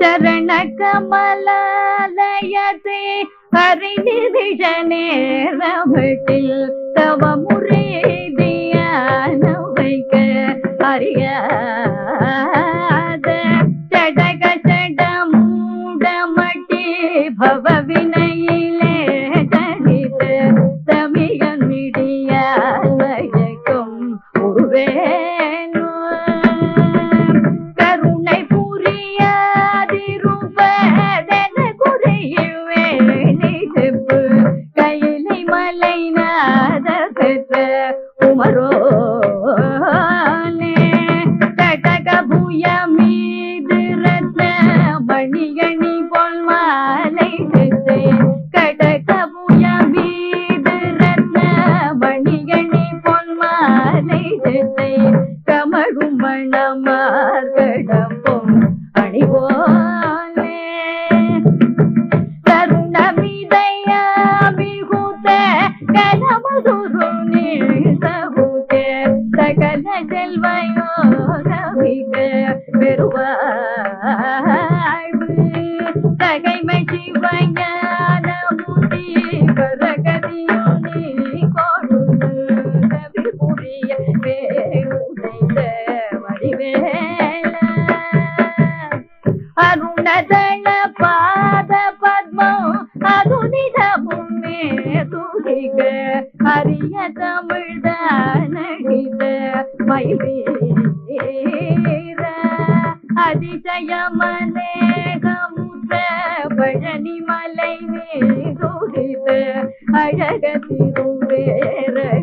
சரண கமலாலயத்தை ஹரிநிதிஷ நேரவட்டில் தவ முறைதியான வைக்க அறியாத சடக சடமூடமட்டி பவ வினையிலே தனித்த தமிழன் மிடியாலயக்கும் உருவேனோ உமரோனே கடக புய மீது ரத்ன மணிகணி பொல் மாலை பெற்றே மீது ரத்ன மணிகணி பொல் மாலை கமழும் மணமார்கடப்பும் தகைமை சிவஞானமுதி கரகதியுனி கொடுது கவி புரிய வேணுதைத்த வடிவேல. அருணதள பாத பத்மம் அதுனித முன்னே துதிக அரிய தமிழ் நடித மயிலீர அதிசயமனேகமுற்ற பழனி மலை துதித அழக திருவேரக